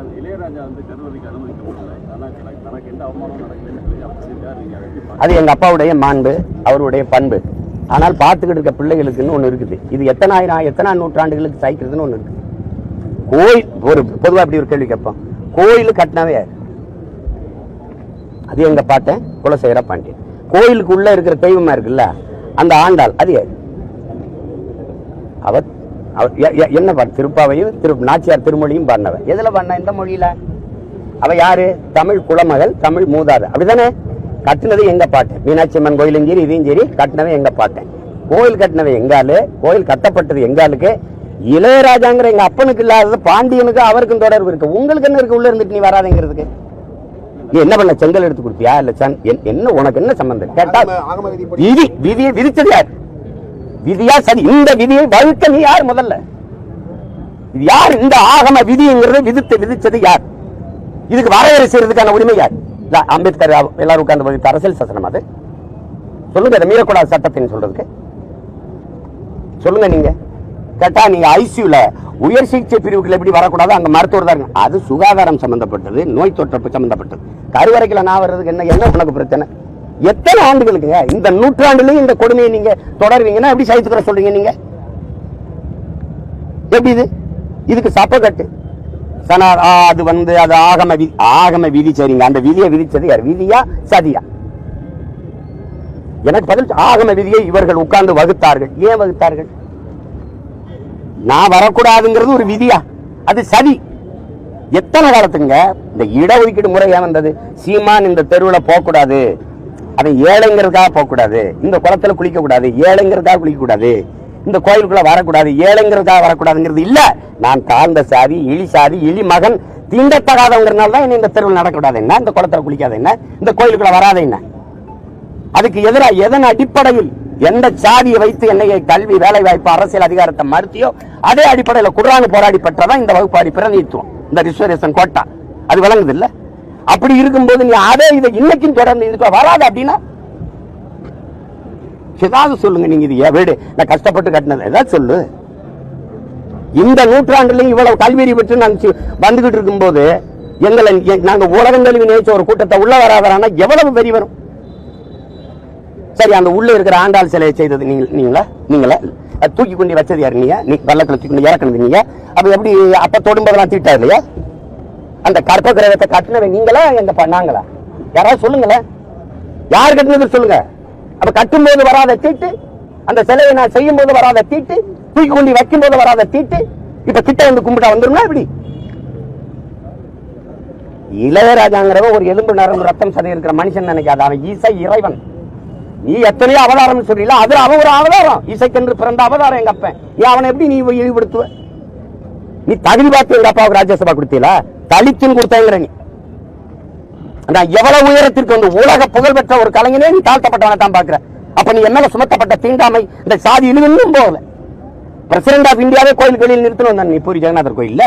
அதாவது இளையராஜா வந்து கருவறைக்கு அனுமதிக்கப்படலை. ஆனால் எனக்கு தனக்கு எந்த அவமானம் நடக்கலைன்னு சொல்லி அப்படி செஞ்சார் அது எங்க அப்பாவுடைய மாண்பு அவருடைய பண்பு. ஆனால் பார்த்துக்கிட்டு இருக்க பிள்ளைகளுக்குன்னு ஒண்ணு இருக்குது. இது எத்தனாயிரம் எத்தனை நூற்றாண்டுகளுக்கு சாய்க்கிறதுன்னு ஒன்று இருக்கு. கோயில் ஒரு பொதுவா இப்படி ஒரு கேள்வி கேட்போம். கோயில் கட்டினவே யாரு? அது எங்க பார்த்தேன் குலசேகர பாண்டியன். கோயிலுக்கு உள்ள இருக்கிற தெய்வமாக இருக்குல்ல அந்த ஆண்டாள் அது யாரு? அவர் என்ன பாட்டு திருப்பாவையும் திரு நாச்சியார் திருமொழியும் பாடினவன் எதுல பாடின எந்த மொழியில? அவ யாரு? தமிழ் குலமகள் தமிழ் மூதாது. அப்படிதானே கட்டினது எங்க பாட்டு? மீனாட்சி அம்மன் கோயிலும் சரி இதையும் சரி கட்டினவன் எங்க பாட்டேன் கோயில் கட்டினவன் எங்காலு கோயில் கட்டப்பட்டது எங்காலுக்கு இளையராஜாங்கிற எங்க அப்பனுக்கு இல்லாதது பாண்டியனுக்கு அவருக்கும் தொடர்பு இருக்கு. உங்களுக்கு என்ன இருக்கு? உள்ள இருந்துட்டு நீ வராதேங்கிறதுக்கு. நீ என்ன பண்ண? செங்கல் எடுத்து கொடுத்தியா? இல்ல என்ன உனக்கு என்ன சம்பந்தம்? கேட்டா விதி விதியை விதிச்சது யார்? விதியா சரி. இந்த விதியை வகுக்க நீ யார் முதல்ல? இது யார்? இந்த ஆகம விதிங்கிறது விதித்து விதிச்சது யார்? இதுக்கு வரையறை செய்யறதுக்கான உரிமை யார்? இல்ல, அம்பேத்கர் எல்லாரும் உட்கார்ந்து வகுத்த அரசியல் சாசனம் அது. சொல்லுங்க அதை மீறக்கூடாது சட்டத்தின் சொல்றதுக்கு. சொல்லுங்க நீங்க. கேட்டா நீங்க ஐசியூல உயர் சிகிச்சை பிரிவுகள் எப்படி வரக்கூடாது அங்க மருத்துவர் தான் அது சுகாதாரம் சம்பந்தப்பட்டது நோய் தொற்று சம்பந்தப்பட்டது. கருவறைக்குள்ள நான் வர்றதுக்கு என்ன என்ன உனக்கு பிரச்சனை? எத்தனை ஆண்டுகளுக்குங்க? இந்த நூற்றாண்டுலயும் இந்த கொடுமையை நீங்க தொடர்வீங்கன்னா எப்படி சகித்துக்கிற சொல்றீங்க நீங்க? எப்படி இது? இதுக்கு சப்பக்கட்டு. சனா அது வந்து அது ஆகம விதி ஆகம விதி சரிங்க அந்த விதியை விதிச்சது யார்? விதியா? சதியா? எனக்கு பதில் ஆகம விதியை இவர்கள் உட்கார்ந்து வகுத்தார்கள். ஏன் வகுத்தார்கள்? நான் வரக்கூடாதுங்கிறது ஒரு விதியா? அது சதி. எத்தனை காலத்துங்க இந்த இடஒதுக்கீடு முறை ஏன் வந்தது? சீமான் இந்த தெருவுல போகக்கூடாது. அவன் ஏழைங்கிறதுக்காக போகக்கூடாது. இந்த குளத்துல குளிக்கக்கூடாது. ஏழைங்கிறதுக்காக குளிக்கக்கூடாது. இந்த கோயிலுக்குள்ள வரக்கூடாது. ஏழைங்கிறதுக்காக வரக்கூடாதுங்கிறது இல்ல. நான் தாழ்ந்த சாதி இழி சாதி இழி மகன் தீண்டத்தகாதவங்கிறனால தான் இந்த தெருவில் நடக்கூடாது என்ன? இந்த குளத்துல குளிக்காத என்ன? இந்த கோயிலுக்குள்ள வராத என்ன? அதுக்கு எதிராக எதன் அடிப்படையில் எந்த சாதியை வைத்து என்னைய கல்வி வேலை வாய்ப்பு அரசியல் அதிகாரத்தை மறுத்தியோ அதே அடிப்படையில் குர்ஆன் போராடி பெற்றதான் இந்த வகுப்பாடி பிரதிநிதித்துவம். இந்த ரிசர்வேஷன் கோட்டா. அது விளங்குது இல்லை? அப்படி இருக்கும்போது நீ அதே இதை இன்னைக்கும் தொடர்ந்து இதுக்கு வராது அப்படின்னா? ஏதாவது சொல்லுங்க நீங்க இது வீடு? நான் கஷ்டப்பட்டு கட்டினது. ஏதாவது சொல்லு. இந்த நூற்றாண்டுலயும் இவ்வளவு கல்வியறி பெற்று நாங்க வந்துகிட்டு இருக்கும்போது எங்களை எ- நாங்க உலகந்தழுவி நினைச்ச ஒரு கூட்டத்தை உள்ள வராதரானா எவ்வளவு வெறி வரும்? சரி அந்த உள்ள இருக்கிற ஆண்டாள் சிலையை செய்தது நீங்க நீங்களா? நீங்களா? தூக்கி கொண்டு வச்சது யாரு நீங்க நீ தூக்கி கொண்டு இறக்கணுது நீங்க அப்ப எப்படி அப்ப தொடும்போதெல்லாம் தீட்டா இல்லையா? அந்த கற்ப கிரகத்தை கட்டினவன் நீங்களா எங்க ப- நாங்களா? யாராவது சொல்லுங்களேன் யார் கட்டினது சொல்லுங்க. அப்ப கட்டும் போது வராத தீட்டு அந்த சிலையை நான் செய்யும் போது வராத தீட்டு தூக்கி கொண்டு வைக்கும் போது வராத தீட்டு இப்ப கிட்ட வந்து கும்பிட்டா வந்துருமா இப்படி இளையராஜாங்கிறவ ஒரு எலும்பு நரம்பு ரத்தம் சதை இருக்கிற மனுஷன் நினைக்காது. அவன் ஈசை இறைவன். நீ எத்தனையோ அவதாரம் சொல்றீல அதுல அவன் ஒரு அவதாரம். இசைக்கென்று பிறந்த அவதாரம் எங்க அப்பன். நீ அவனை எப்படி நீ இழிவுபடுத்துவ? நீ தகுதி பார்த்து எங்க அப்பாவுக்கு ராஜ்யசபா கொடுத்தீங்களா தலித்துன்னு கொடுத்தாங்கிற நீ நான் எவ்வளவு உயரத்திற்கு வந்து உலக புகழ்பெற்ற ஒரு கலைஞனே நீ தாழ்த்தப்பட்டவனை தான் பாக்குற அப்ப நீ என்ன மேல சுமத்தப்பட்ட தீண்டாமை இந்த சாதி இழுவிலும் போகல பிரசிடண்ட் ஆஃப் இந்தியாவே கோயில் வெளியில் நிறுத்தணும். தான் நீ பூரி ஜெகநாதர் கோயில்ல.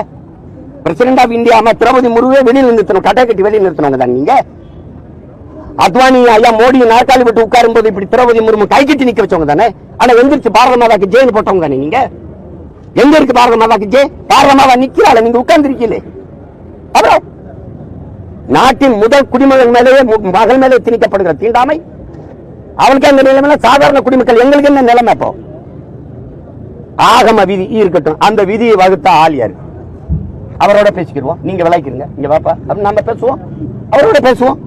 பிரசிடண்ட் ஆஃப் இந்தியா அம்மா திரௌபதி முருகே வெளியில் நிறுத்தணும். கட்டை கட்டி வெளியில் நிறுத்தணுங்க தான் நீங்க. அத்வானி ஐயா மோடி நாற்காலி விட்டு உட்காரும் போது இப்படி திரௌபதி முர்மு கை கட்டி நிக்க வச்சவங்க தானே? ஆனா எந்திரிச்சு பாரத மாதாக்கு ஜெயின் போட்டவங்க தானே நீங்க? எங்க இருக்கு பாரத மாதாக்கு ஜெய்? பாரத மாதா நிக்கிறாள் நீங்க உட்கார்ந்து அப்புறம் நாட்டின் முதல் குடிமகன் மேலேயே மகள் மேலே திணிக்கப்படுகிற தீண்டாமை அவனுக்கு அந்த நிலைமையில சாதாரண குடிமக்கள் எங்களுக்கு என்ன நிலைமை அப்போ? ஆகம விதி இருக்கட்டும். அந்த விதியை வகுத்த ஆள் யாரு? அவரோட பேசிக்கிடுவோம். நீங்க விளைக்கிறீங்க இங்க வாப்பா. அப்ப நம்ம பேசுவோம். அவரோட பேசுவோம்.